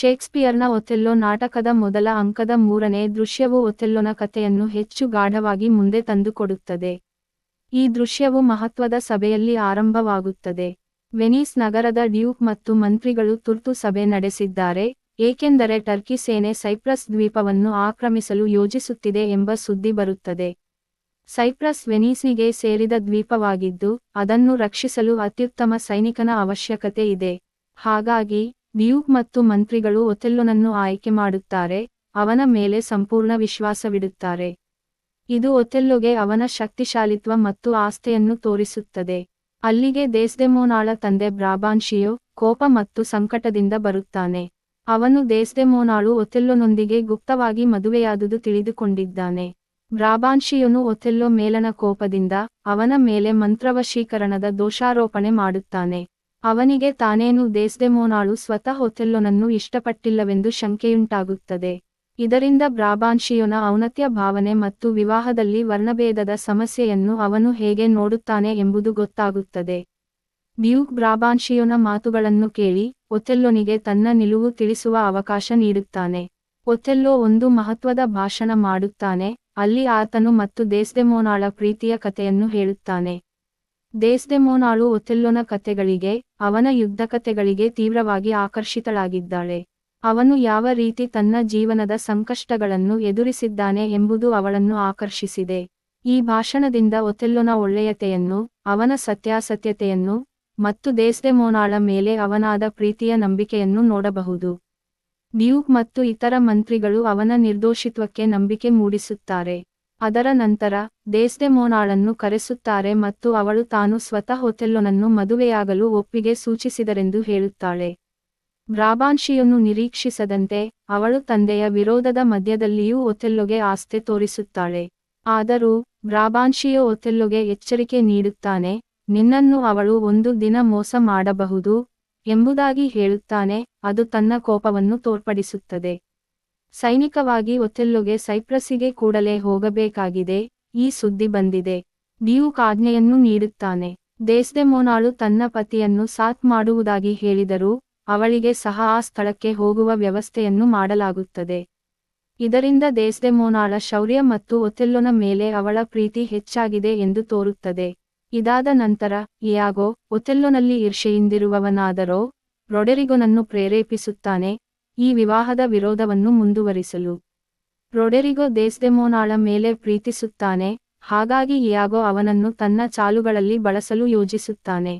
ಶೇಕ್ಸ್ಪಿಯರ್ನ ಒಥೆಲ್ಲೋ ನಾಟಕದ ಮೊದಲ ಅಂಕದ ಮೂರನೇ ದೃಶ್ಯವು ಒಥೆಲ್ಲೋನ ಕಥೆಯನ್ನು ಹೆಚ್ಚು ಗಾಢವಾಗಿ ಮುಂದೆ ತಂದುಕೊಡುತ್ತದೆ. ಈ ದೃಶ್ಯವು ಮಹತ್ವದ ಸಭೆಯಲ್ಲಿ ಆರಂಭವಾಗುತ್ತದೆ. ವೆನೀಸ್ ನಗರದ ಡ್ಯೂಕ್ ಮತ್ತು ಮಂತ್ರಿಗಳು ತುರ್ತು ಸಭೆ ನಡೆಸಿದ್ದಾರೆ, ಏಕೆಂದರೆ ಟರ್ಕಿ ಸೇನೆ ಸೈಪ್ರಸ್ ದ್ವೀಪವನ್ನು ಆಕ್ರಮಿಸಲು ಯೋಜಿಸುತ್ತಿದೆ ಎಂಬ ಸುದ್ದಿ ಬರುತ್ತದೆ. ಸೈಪ್ರಸ್ ವೆನೀಸಿಗೆ ಸೇರಿದ ದ್ವೀಪವಾಗಿದ್ದು, ಅದನ್ನು ರಕ್ಷಿಸಲು ಅತ್ಯುತ್ತಮ ಸೈನಿಕನ ಅವಶ್ಯಕತೆ ಇದೆ. ಹಾಗಾಗಿ ಡ್ಯೂಕ್ ಮತ್ತು ಮಂತ್ರಿಗಳು ಒಥೆಲ್ಲೊನನ್ನು ಆಯ್ಕೆ ಮಾಡುತ್ತಾರೆ, ಅವನ ಮೇಲೆ ಸಂಪೂರ್ಣ ವಿಶ್ವಾಸವಿಡುತ್ತಾರೆ. ಇದು ಒಥೆಲ್ಲೊಗೆ ಅವನ ಶಕ್ತಿಶಾಲಿತ್ವ ಮತ್ತು ಆಸ್ಥೆಯನ್ನು ತೋರಿಸುತ್ತದೆ. ಅಲ್ಲಿಗೆ ದೇಸ್ದೆಮೋನಾಳ ತಂದೆ ಬ್ರಾಬಾನ್ಶಿಯೋ ಕೋಪ ಮತ್ತು ಸಂಕಟದಿಂದ ಬರುತ್ತಾನೆ. ಅವನು ದೇಸ್ದೆಮೋನಾಳು ಒಥೆಲ್ಲೊನೊಂದಿಗೆ ಗುಪ್ತವಾಗಿ ಮದುವೆಯಾದುದು ತಿಳಿದುಕೊಂಡಿದ್ದಾನೆ. ಬ್ರಾಬಾನ್ಶಿಯನು ಒಥೆಲ್ಲೊ ಮೇಲನ ಕೋಪದಿಂದ ಅವನ ಮೇಲೆ ಮಂತ್ರವಶೀಕರಣದ ದೋಷಾರೋಪಣೆ ಮಾಡುತ್ತಾನೆ. ಅವನಿಗೆ ತಾನೇನು ದೇಸ್ದೆಮೋನಾಳು ಸ್ವತಃ ಹೊಥೆಲ್ಲೊನನ್ನು ಇಷ್ಟಪಟ್ಟಿಲ್ಲವೆಂದು ಶಂಕೆಯುಂಟಾಗುತ್ತದೆ. ಇದರಿಂದ ಬ್ರಾಬಾನ್ಶಿಯೋನ ಔನತ್ಯ ಭಾವನೆ ಮತ್ತು ವಿವಾಹದಲ್ಲಿ ವರ್ಣಭೇದದ ಸಮಸ್ಯೆಯನ್ನು ಅವನು ಹೇಗೆ ನೋಡುತ್ತಾನೆ ಎಂಬುದು ಗೊತ್ತಾಗುತ್ತದೆ. ಡ್ಯೂಕ್ ಬ್ರಾಬಾನ್ಶಿಯೋನ ಮಾತುಗಳನ್ನು ಕೇಳಿ ಒಥೆಲ್ಲೊನಿಗೆ ತನ್ನ ನಿಲುವು ತಿಳಿಸುವ ಅವಕಾಶ ನೀಡುತ್ತಾನೆ. ಒಥೆಲ್ಲೋ ಒಂದು ಮಹತ್ವದ ಭಾಷಣ ಮಾಡುತ್ತಾನೆ, ಅಲ್ಲಿ ಆತನು ಮತ್ತು ದೇಸ್ದೆಮೋನಾಳ ಪ್ರೀತಿಯ ಕಥೆಯನ್ನು ಹೇಳುತ್ತಾನೆ. ದೇಸ್ದೆಮೋನಾಳು ಒಥೆಲ್ಲೋನ ಕಥೆಗಳಿಗೆ, ಅವನ ಯುದ್ಧಕಥೆಗಳಿಗೆ ತೀವ್ರವಾಗಿ ಆಕರ್ಷಿತಳಾಗಿದ್ದಾಳೆ. ಅವನು ಯಾವ ರೀತಿ ತನ್ನ ಜೀವನದ ಸಂಕಷ್ಟಗಳನ್ನು ಎದುರಿಸಿದ್ದಾನೆ ಎಂಬುದು ಅವಳನ್ನು ಆಕರ್ಷಿಸಿದೆ. ಈ ಭಾಷಣದಿಂದ ಒಥೆಲ್ಲೋನ ಒಳ್ಳೆಯತೆಯನ್ನು, ಅವನ ಸತ್ಯಾಸತ್ಯತೆಯನ್ನು ಮತ್ತು ದೇಸ್ದೆಮೋನಾಳ ಮೇಲೆ ಅವನಾದ ಪ್ರೀತಿಯ ನಂಬಿಕೆಯನ್ನು ನೋಡಬಹುದು. ಡ್ಯೂಕ್ ಮತ್ತು ಇತರ ಮಂತ್ರಿಗಳು ಅವನ ನಿರ್ದೋಷಿತ್ವಕ್ಕೆ ನಂಬಿಕೆ ಮೂಡಿಸುತ್ತಾರೆ. ಅದರ ನಂತರ ದೇಸ್ದೆಮೋನಾಳನ್ನು ಕರೆಸುತ್ತಾರೆ ಮತ್ತು ಅವಳು ತಾನು ಸ್ವತಃ ಹೊತೆಲ್ಲೊನನ್ನು ಮದುವೆಯಾಗಲು ಒಪ್ಪಿಗೆ ಸೂಚಿಸಿದರೆಂದು ಹೇಳುತ್ತಾಳೆ. ಬ್ರಾಬಾನ್ಶಿಯನ್ನು ನಿರೀಕ್ಷಿಸದಂತೆ ಅವಳು ತಂದೆಯ ವಿರೋಧದ ಮಧ್ಯದಲ್ಲಿಯೂ ಒಥೆಲ್ಲೊಗೆ ಆಸ್ತೆ ತೋರಿಸುತ್ತಾಳೆ. ಆದರೂ ಬ್ರಾಬಾನ್ಶಿಯೋ ಒಥೆಲ್ಲೊಗೆ ಎಚ್ಚರಿಕೆ ನೀಡುತ್ತಾನೆ, ನಿನ್ನನ್ನು ಅವಳು ಒಂದು ದಿನ ಮೋಸ ಮಾಡಬಹುದು ಎಂಬುದಾಗಿ ಹೇಳುತ್ತಾನೆ, ಅದು ತನ್ನ ಕೋಪವನ್ನು ತೋರ್ಪಡಿಸುತ್ತದೆ. ಸೈನಿಕವಾಗಿ ಒಥೆಲ್ಲೊಗೆ ಸೈಪ್ರಸ್ಸಿಗೆ ಕೂಡಲೇ ಹೋಗಬೇಕಾಗಿದೆ, ಈ ಸುದ್ದಿ ಬಂದಿದೆ. ಡ್ಯೂಕ್ ಆಜ್ಞೆಯನ್ನು ನೀಡುತ್ತಾನೆ. ದೇಸ್ದೆಮೋನಾಳು ತನ್ನ ಪತಿಯನ್ನು ಸಾತ್ ಮಾಡುವುದಾಗಿ ಹೇಳಿದರೂ, ಅವಳಿಗೆ ಸಹ ಆ ಸ್ಥಳಕ್ಕೆ ಹೋಗುವ ವ್ಯವಸ್ಥೆಯನ್ನು ಮಾಡಲಾಗುತ್ತದೆ. ಇದರಿಂದ ದೇಸ್ದೆಮೋನಾಳ ಶೌರ್ಯ ಮತ್ತು ಒಥೆಲ್ಲೊನ ಮೇಲೆ ಅವಳ ಪ್ರೀತಿ ಹೆಚ್ಚಾಗಿದೆ ಎಂದು ತೋರುತ್ತದೆ. ಇದಾದ ನಂತರ, ಇಯಾಗೋ, ಒಥೆಲ್ಲೊನಲ್ಲಿ ಈರ್ಷೆಯಿಂದಿರುವವನಾದರೋ ರೊಡೆರಿಗೊನನ್ನು ಪ್ರೇರೇಪಿಸುತ್ತಾನೆ ಈ ವಿವಾಹದ ವಿರೋಧವನ್ನು ಮುಂದುವರಿಸಲು. ರೊಡೆರಿಗೋ ದೇಸ್ದೆಮೋನಾಳ ಮೇಲೆ ಪ್ರೀತಿಸುತ್ತಾನೆ, ಹಾಗಾಗಿ ಇಯಾಗೋ ಅವನನ್ನು ತನ್ನ ಚಾಲುಗಳಲ್ಲಿ ಬಳಸಲು ಯೋಜಿಸುತ್ತಾನೆ.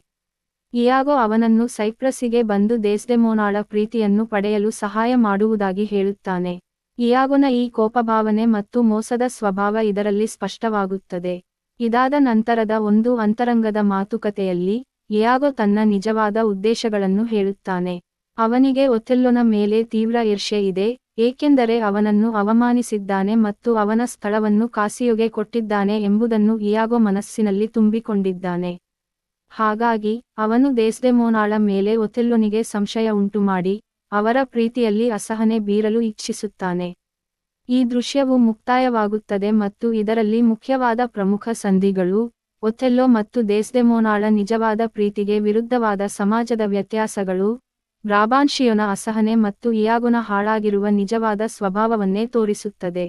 ಇಯಾಗೋ ಅವನನ್ನು ಸೈಪ್ರಸ್ಸಿಗೆ ಬಂದು ದೇಸ್ದೆಮೋನಾಳ ಪ್ರೀತಿಯನ್ನು ಪಡೆಯಲು ಸಹಾಯ ಮಾಡುವುದಾಗಿ ಹೇಳುತ್ತಾನೆ. ಇಯಾಗೋನ ಈ ಕೋಪಭಾವನೆ ಮತ್ತು ಮೋಸದ ಸ್ವಭಾವ ಇದರಲ್ಲಿ ಸ್ಪಷ್ಟವಾಗುತ್ತದೆ. ಇದಾದ ನಂತರದ ಒಂದು ಅಂತರಂಗದ ಮಾತುಕತೆಯಲ್ಲಿ ಇಯಾಗೋ ತನ್ನ ನಿಜವಾದ ಉದ್ದೇಶಗಳನ್ನು ಹೇಳುತ್ತಾನೆ. ಅವನಿಗೆ ಒಥೆಲ್ಲೊನ ಮೇಲೆ ತೀವ್ರ ಈರ್ಷೆ ಇದೆ, ಏಕೆಂದರೆ ಅವನನ್ನು ಅವಮಾನಿಸಿದ್ದಾನೆ ಮತ್ತು ಅವನ ಸ್ಥಳವನ್ನು ಕಾಸಿಯೊಗೆ ಕೊಟ್ಟಿದ್ದಾನೆ ಎಂಬುದನ್ನು ಇಯಾಗೋ ಮನಸ್ಸಿನಲ್ಲಿ ತುಂಬಿಕೊಂಡಿದ್ದಾನೆ. ಹಾಗಾಗಿ, ಅವನು ದೇಸ್ದೆಮೋನಾಳ ಮೇಲೆ ಒಥೆಲ್ಲೊನಿಗೆ ಸಂಶಯ ಉಂಟುಮಾಡಿ, ಅವರ ಪ್ರೀತಿಯಲ್ಲಿ ಅಸಹನೆ ಬೀರಲು ಇಚ್ಛಿಸುತ್ತಾನೆ. ಈ ದೃಶ್ಯವು ಮುಕ್ತಾಯವಾಗುತ್ತದೆ ಮತ್ತು ಇದರಲ್ಲಿ ಮುಖ್ಯವಾದ ಪ್ರಮುಖ ಸಂಧಿಗಳು, ಒಥೆಲ್ಲೋ ಮತ್ತು ದೇಸ್ದೆಮೋನಾಳ ನಿಜವಾದ ಪ್ರೀತಿಗೆ ವಿರುದ್ಧವಾದ ಸಮಾಜದ ವ್ಯತ್ಯಾಸಗಳು ಬ್ರಾಬಾನ್ಶಿಯೋನ ಅಸಹನೆ ಮತ್ತು ಇಯಾಗುನ ಹಾಳಾಗಿರುವ ನಿಜವಾದ ಸ್ವಭಾವವನ್ನೇ ತೋರಿಸುತ್ತದೆ.